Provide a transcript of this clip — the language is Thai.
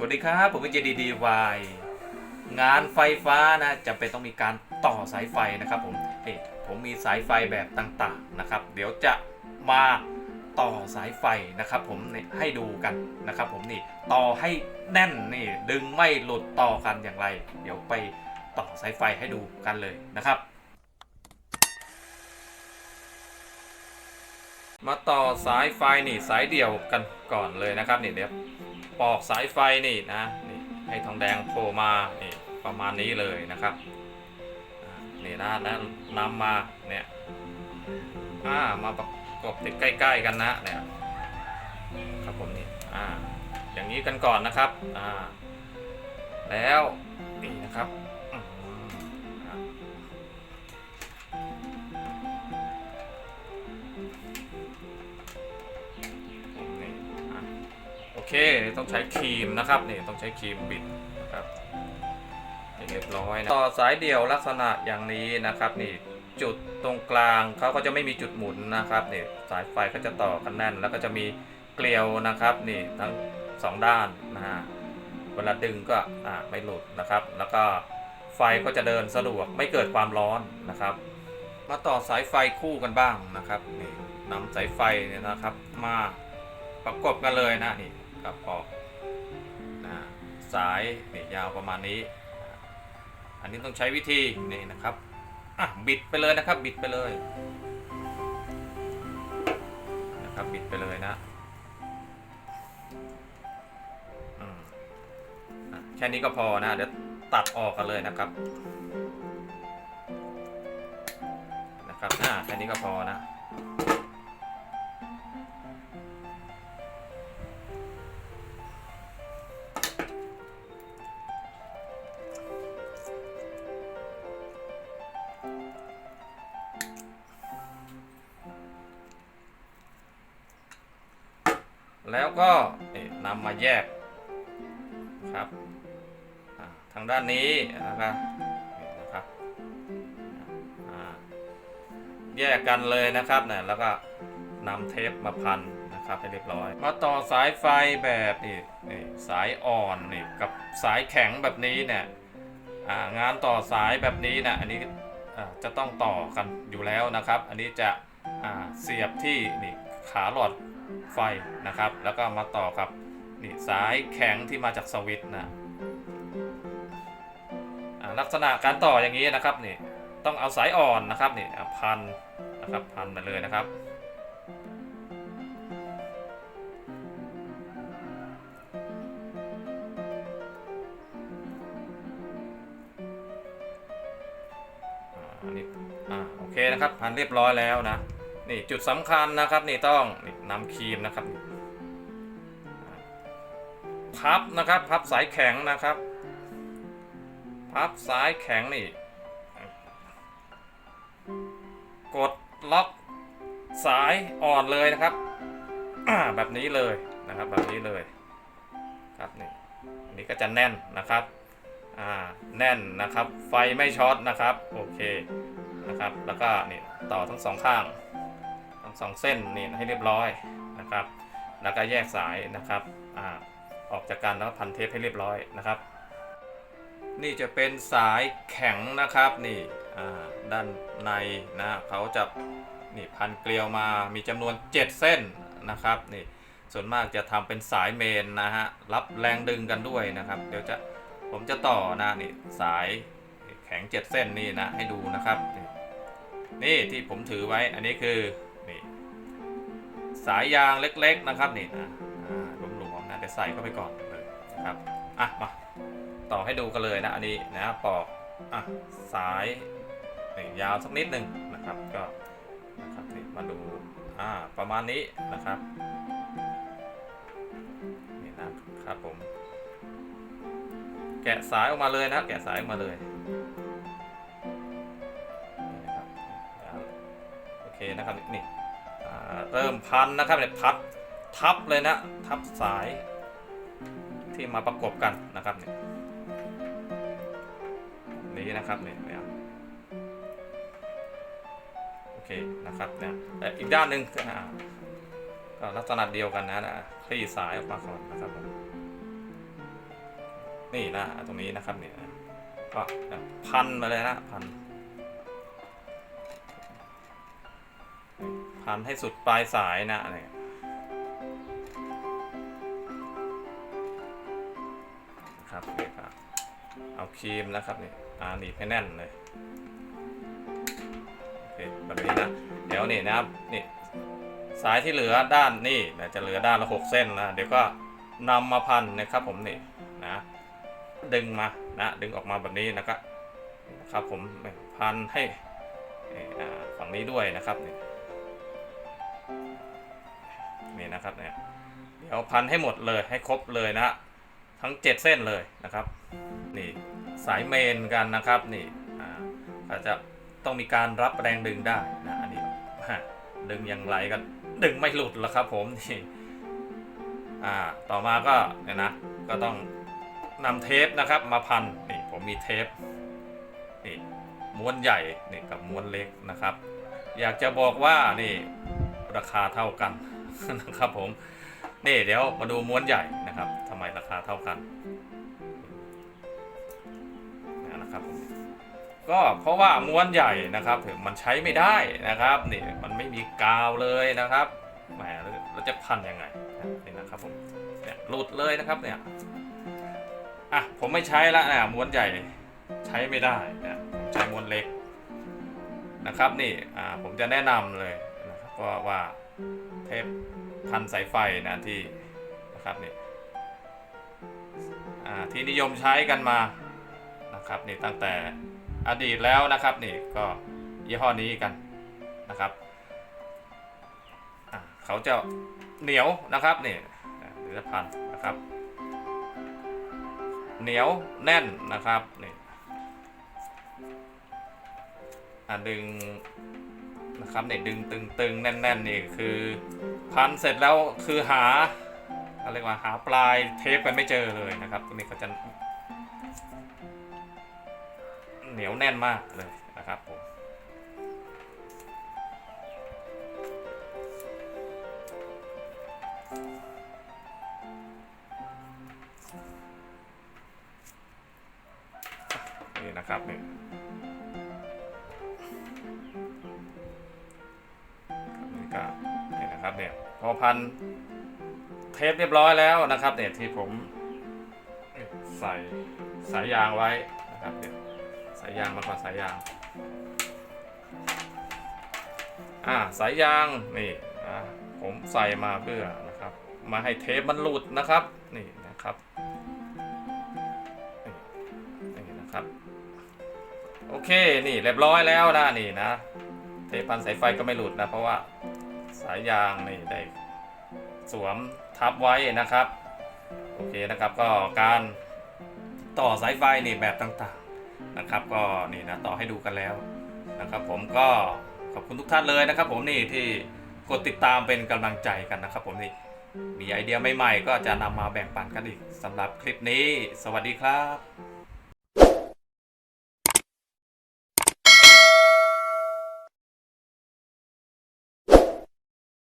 สวัสดีครับ ผมเป็น JDD Y งานไฟฟ้านะจำเป็นต้องมีการต่อสายไฟนะครับผมนี่ผมมีสายไฟแบบต่างๆนะครับ เดี๋ยวจะมาต่อสายไฟนะครับ ผมนี่ให้ดูกันนะครับ ผมนี่ต่อให้แน่นนี่ดึงไม่หลุดต่อกันอย่างไร เดี๋ยวไปต่อสายไฟให้ดูกันเลยนะครับ มาต่อสายไฟนี่สายเดี่ยวกันก่อนเลยนะครับนี่เดี๋ยว ปอกสายไฟนี่นะนี่ให้ทองแดงโผล่มานี่ประมาณนี้เลยนะครับนี่นะแล้วนำมาเนี่ยอ่ามาประกบติดใกล้ ๆกันนะเนี่ยครับผมนี่อ่าอย่างนี้กันก่อนนะครับอ่าแล้วนี่นะครับ เคต้องใช้ครีมนะครับนี่ต้องใช้ครีมบิดนะครับเรียบร้อยนะต่อสายเดี่ยวลักษณะอย่างนี้นะครับนี่จุดตรงกลางเขาก็จะไม่มีจุดหมุนนะครับนี่สายไฟก็จะต่อกันแน่น แล้วก็จะมีเกลียวนะครับนี่ทั้งสองด้านนะฮะเวลาดึงก็อ่าไม่หลุดนะครับ แล้วก็ไฟก็จะเดินสะดวกไม่เกิดความร้อนนะครับ มาต่อสายไฟคู่กันบ้างนะครับนี่นำสายไฟเนี่ยนะครับ มาประกบกันเลยนะนี่ ครับออกนะสายเนี่ยยาวประมาณนี้ อันนี้ต้องใช้วิธีนี่นะครับอะบิดไปเลยนะครับบิดไปเลยนะครับบิดไปเลยนะแค่นี้ก็พอนะเดี๋ยวตัดออกกันเลยนะครับนะครับอ่าแค่นี้ก็พอนะ แล้วก็นำมาแยกครับทางด้านนี้นะครับนะครับแยกกันเลยนะครับเนี่ยแล้วก็นำเทปมาพันนะครับให้เรียบร้อย มาต่อสายไฟแบบนี่นี่สายอ่อนนี่กับสายแข็งแบบนี้เนี่ยงานต่อสายแบบนี้นะอันนี้จะต้องต่อกันอยู่แล้วนะครับ อันนี้จะเสียบที่นี่ขาหลอด ไฟนะครับ แล้วก็มาต่อกับนี่สายแข็งที่มาจากสวิตนะลักษณะการต่ออย่างนี้นะครับนี่ต้องเอาสายอ่อนนะครับนี่พันนะครับพันไปเลยนะครับ อันนี้อ่าโอเคนะครับพันเรียบร้อยแล้วนะ นี่จุดสำคัญนะครับนี่ต้องนี่นำครีมนะครับ พับนะครับพับสายแข็งนะครับ พับสายแข็งนี่ กดล็อกสายอ่อนเลยนะครับแบบนี้เลยนะครับแบบนี้เลยครับนี่นนี้ก็จะแน่นนะครับอ่าแน่นนะครับ ไฟไม่ช็อตนะครับ โอเคนะครับ แล้วก็นี่ต่อทั้งสองข้าง ทั้งสองเส้นนี่ให้เรียบร้อยนะครับ แล้วก็แยกสายนะครับอออกจากกันแล้วพันเทปให้เรียบร้อยนะครับ นี่จะเป็นสายแข็งนะครับนี่ด้านในนะเขาจะนี่พันเกลียวมามีจำนวน 7 เส้นนะครับนี่ส่วนมากจะทำเป็นสายเมนนะฮะรับแรงดึงกันด้วยนะครับ เดี๋ยวจะผมจะต่อนะนี่สายแข็ง 7 เส้นนี่นะให้ดูนะครับ นี่นี่ที่ผมถือไว้อันนี้คือ นี่สายยางเล็กๆนะครับนี่นะอ่าหลวมๆนะเดี๋ยวใส่เข้าไปก่อนเลยนะครับอะมาต่อให้ดูกันเลยนะอันนี้นะปอกอะสายนี่ยาวสักนิดหนึ่งนะครับก็นะครับนี่มาดูอ่าประมาณนี้นะครับนี่นะครับผมแกะสายออกมาเลยนะแกะสายออกมาเลย เคนะครับนี่เริ่มพันนะครับเนี่ยพับทับเลยนะทับสายที่มาประกบกันนะครับเนี่ยนี้นะครับเนี่ยโอเคนะครับเนี่ยแต่อีกด้านหนึ่งอ่าก็ลักษณะเดียวกันนะนะคลี่สายออกมาก่อนนะครับผมนี่นะตรงนี้นะครับเนี่ยก็พันมาเลยนะพัน พันให้สุดปลายสายนะอะไรครับนี่ครับ เอาครีมนะครับนี่อ่าหนีบให้แน่นเลยโอเคแบบนี้นะ เดี๋ยวนี่นะครับนี่สายที่เหลือด้านนี่นะจะเหลือด้านละหกเส้นนะเดี๋ยวก็นำมาพันนะครับผมนี่นะดึงมานะดึงออกมาแบบนี้นะก็นะครับผมพันให้ฝั่งนี้ด้วยนะครับนี่ นี่นะครับเนี่ยเดี๋ยวพันให้หมดเลยให้ครบเลยนะทั้ง 7 เส้นเลยนะครับนี่สายเมนกันนะครับนี่อาจจะต้องมีการรับแรงดึงได้นะอันนี้ดึงอย่างไรก็ดึงไม่หลุดแล้วครับผมนี่อ่าต่อมาก็เนี่ยนะก็ต้องนำเทปนะครับมาพันนี่ผมมีเทปนี่ม้วนใหญ่นี่กับม้วนเล็กนะครับ อยากจะบอกว่านี่ราคาเท่ากัน นะครับผมนี่เดี๋ยวมาดูม้วนใหญ่นะครับทำไมราคาเท่ากันนะครับผมก็เพราะว่าม้วนใหญ่นะครับถึงมันใช้ไม่ได้นะครับนี่มันไม่มีกาวเลยนะครับแหมเราจะพันยังไงนี่นะครับผมเนี่ยหลุดเลยนะครับเนี่ยอะผมไม่ใช้ละนะม้วนใหญ่ใช้ไม่ได้นะผมใช้ม้วนเล็กนะครับนี่อ่าผมจะแนะนำเลยนะครับว่าว่า เทปพันสายไฟนะที่นะครับนี่อ่าที่นิยมใช้กันมานะครับนี่ตั้งแต่อดีตแล้วนะครับนี่ก็ยี่ห้อนี้กันนะครับอ่าเขาจะเหนียวนะครับนี่หรือพันนะครับ เหนียวแน่นนะครับนี่อะดึง นะครับเนี่ยดึงตึงๆ แน่นๆนี่คือ พันเสร็จแล้วคือหาเขาเรียกว่าหาปลายเทปกันไม่เจอเลยนะครับตรงนี้ก็จะเหนียวแน่นมากเลยนะครับผมนี่นะครับเนี่นี่ ก็นี่ยนะครับเนี่ยพอพันเทปเรียบร้อยแล้วนะครับเนี่ยที่ผมใส่สายยางไว้นะครับเนี่ยสายยางมาก่อนสายยางอ่าสายยางนี่นะผมใส่มาเพื่อนะครับ มาให้เทปมันหลุดนะครับนี่นะครับนี่นะครับ โอเคนี่เรียบร้อยแล้วนะนี่นะ เทปันสายไฟก็ไม่หลุดนะ เพราะว่าสายยางนี่ได้สวมทับไว้นะครับ โอเคนะครับก็การต่อสายไฟนี่แบบต่างๆนะครับ ก็นี่นะต่อให้ดูกันแล้วนะครับ ผมก็ขอบคุณทุกท่านเลยนะครับ ผมนี่ที่กดติดตามเป็นกำลังใจกันนะครับ ผมนี่มีไอเดียใหม่ๆ ก็จะนำมาแบ่งปันกันอีกสำหรับคลิปนี้ สวัสดีครับ